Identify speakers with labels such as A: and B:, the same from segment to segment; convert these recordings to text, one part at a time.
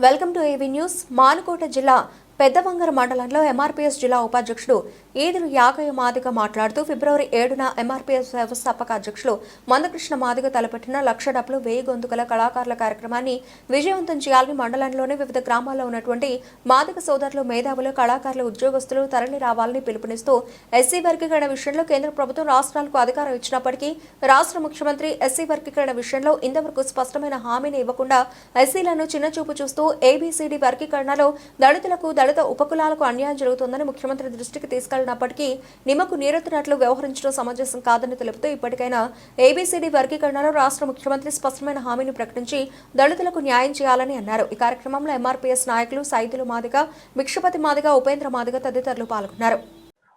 A: Welcome to AV news Manukota జిల్లా పెద్దవంగర మండలంలో MRPS జిల్లా ఉపాధ్యక్షుడు ఈదురు యాగయ్య మాదిగ మాట్లాడుతూ ఫిబ్రవరి ఏడున ఎంఆర్పీఎస్ వ్యవస్థాపక అధ్యక్షులు మందకృష్ణ మాదిగ తలపెట్టిన లక్ష డబ్బులు వేయి గొంతుకల కళాకారుల కార్యక్రమాన్ని విజయవంతం చేయాలని మండలంలోని వివిధ గ్రామాల్లో ఉన్నటువంటి మాదిగ సోదరులు మేధావులు కళాకారులు ఉద్యోగస్తులు తరలి రావాలని పిలుపునిస్తూ ఎస్సీ వర్గీకరణ విషయంలో కేంద్ర ప్రభుత్వం రాష్ట్రాలకు అధికారం ఇచ్చినప్పటికీ రాష్ట్ర ముఖ్యమంత్రి ఎస్సీ వర్గీకరణ విషయంలో ఇంతవరకు స్పష్టమైన హామీని ఇవ్వకుండా ఎస్సీలను చిన్నచూపు చూస్తూ ఏబీసీడీ వర్గీకరణలో దళితులకు దళిత ఉపకులాలకు అన్యాయం జరుగుతోందని ముఖ్యమంత్రి దృష్టికి తీసుకెళ్ళినప్పటికీ నిమ్మకు నీరెత్తినట్లు వ్యవహరించడం సమంజసం కాదని తెలుపుతూ ఇప్పటికైనా ఏబీసీడీ వర్గీకరణలో రాష్ట్ర ముఖ్యమంత్రి స్పష్టమైన హామీని ప్రకటించి దళితులకు న్యాయం చేయాలని అన్నారు. ఈ కార్యక్రమంలో ఎంఆర్పీఎస్ నాయకులు సైదులు మాదిగ భిక్షపతి మాదిగ ఉపేంద్ర మాదిగ తదితరులు పాల్గొన్నారు.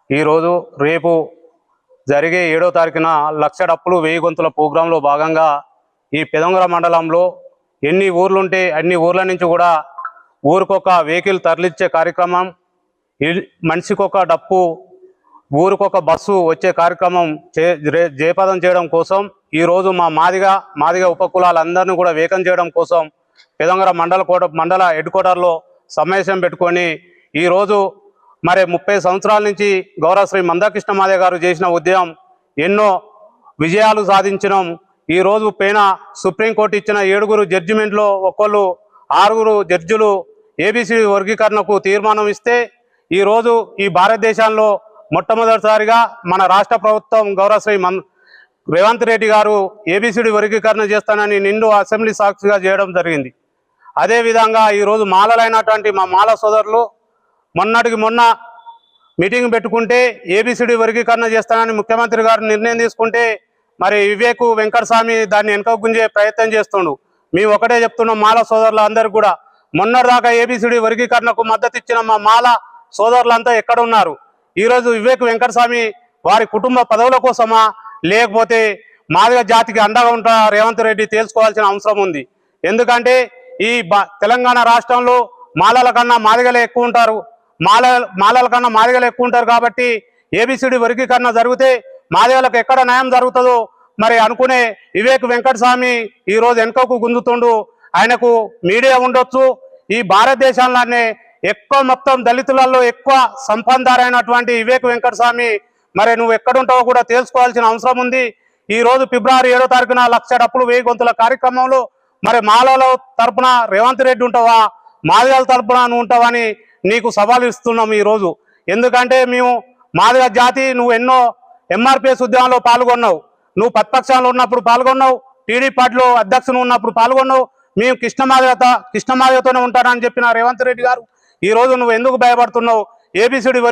B: ఈరోజు రేపు జరిగే ఏడో తారీఖున లక్ష డప్పులు వెయ్యి గొంతుల ప్రోగ్రాంలో భాగంగా ఈ పెదొంగర మండలంలో ఎన్ని ఊర్లుంటే అన్ని ఊర్ల నుంచి కూడా ఊరికొక వెహికల్ తరలిచ్చే కార్యక్రమం మనిషికొక డప్పు ఊరికొక బస్సు వచ్చే కార్యక్రమం చే జయపదం చేయడం కోసం ఈరోజు మా మాదిగ మాదిగ ఉపకులాలందరినీ కూడా వేకం చేయడం కోసం పెదంగర మండల కోట మండల హెడ్ క్వార్టర్లో సమావేశం పెట్టుకొని ఈరోజు మరి ముప్పై సంవత్సరాల నుంచి గౌరవశ్రీ మందాకృష్ణ మాదే గారు చేసిన ఉద్యమం ఎన్నో విజయాలు సాధించడం ఈరోజు పైన సుప్రీంకోర్టు ఇచ్చిన ఏడుగురు జడ్జిమెంట్లో ఒక్కళ్ళు ఆరుగురు జడ్జిలు ఏబిసి వర్గీకరణకు తీర్మానం ఇస్తే ఈరోజు ఈ భారతదేశంలో మొట్టమొదటిసారిగా మన రాష్ట్ర ప్రభుత్వం గౌరవశ్రీ మన్ రేవంత్ రెడ్డి గారు ఏబిసిడి వర్గీకరణ చేస్తానని నిండు అసెంబ్లీ సాక్షిగా చేయడం జరిగింది. అదేవిధంగా ఈరోజు మాలలైనటువంటి మా మాల సోదరులు మొన్నటికి మొన్న మీటింగ్ పెట్టుకుంటే ఏబిసిడి వర్గీకరణ చేస్తానని ముఖ్యమంత్రి గారు నిర్ణయం తీసుకుంటే మరి వివేక్ వెంకటస్వామి దాన్ని వెనక గుంజే ప్రయత్నం చేస్తుండు. మేము ఒకటే చెప్తున్నాం మాల సోదరులు అందరు కూడా మొన్నటిదాకా ఏబిసిడి వర్గీకరణకు మద్దతు ఇచ్చిన మా మాల సోదరులంతా ఎక్కడ ఉన్నారు ఈరోజు వివేక్ వెంకటస్వామి వారి కుటుంబ పదవుల కోసమా? లేకపోతే మాదిగ జాతికి అండగా ఉంటా రేవంత్ రెడ్డి తేల్చుకోవాల్సిన అవసరం ఉంది. ఎందుకంటే ఈ బ- తెలంగాణ రాష్ట్రంలో మాలల కన్నా మాదిగలే ఎక్కువ ఉంటారు. మాల మాలల కన్నా మాదిగలు ఎక్కువ ఉంటారు కాబట్టి ఏబిసిడి వర్గీకరణ జరిగితే మాదిగలకు ఎక్కడ న్యాయం జరుగుతుందో మరి అనుకునే వివేక్ వెంకటస్వామి ఈరోజు వెనుకకు గుంజుతుండు. ఆయనకు మీడియా ఉండొచ్చు ఈ భారతదేశంలోనే ఎక్కువ మొత్తం దళితులలో ఎక్కువ సంపందారైనటువంటి వివేక్ వెంకటస్వామి మరి నువ్వు ఎక్కడుంటావో కూడా తెలుసుకోవాల్సిన అవసరం ఉంది. ఈ రోజు ఫిబ్రవరి ఏడో తారీఖున లక్ష డప్పులు వెయ్యి గొంతుల కార్యక్రమంలో మరి మాలలో తరపున రేవంత్ రెడ్డి ఉంటావా? మాదిగల తరపున నువ్వు ఉంటావని నీకు సవాలు ఇస్తున్నాం ఈరోజు ఎందుకంటే మేము మాదిగ జాతి నువ్వు ఎన్నో ఎంఆర్పిఎస్ ఉద్యమంలో పాల్గొన్నావు. నువ్వు ప్రతిపక్షంలో ఉన్నప్పుడు పాల్గొన్నావు. టీడీ పార్టీలో అధ్యక్షులు ఉన్నప్పుడు పాల్గొన్నావు. మేము కృష్ణమాధవత కృష్ణమాధవతోనే ఉంటానని చెప్పిన రేవంత్ రెడ్డి గారు ఈ రోజు నువ్వు ఎందుకు భయపడుతున్నావు? ఏబిసిడి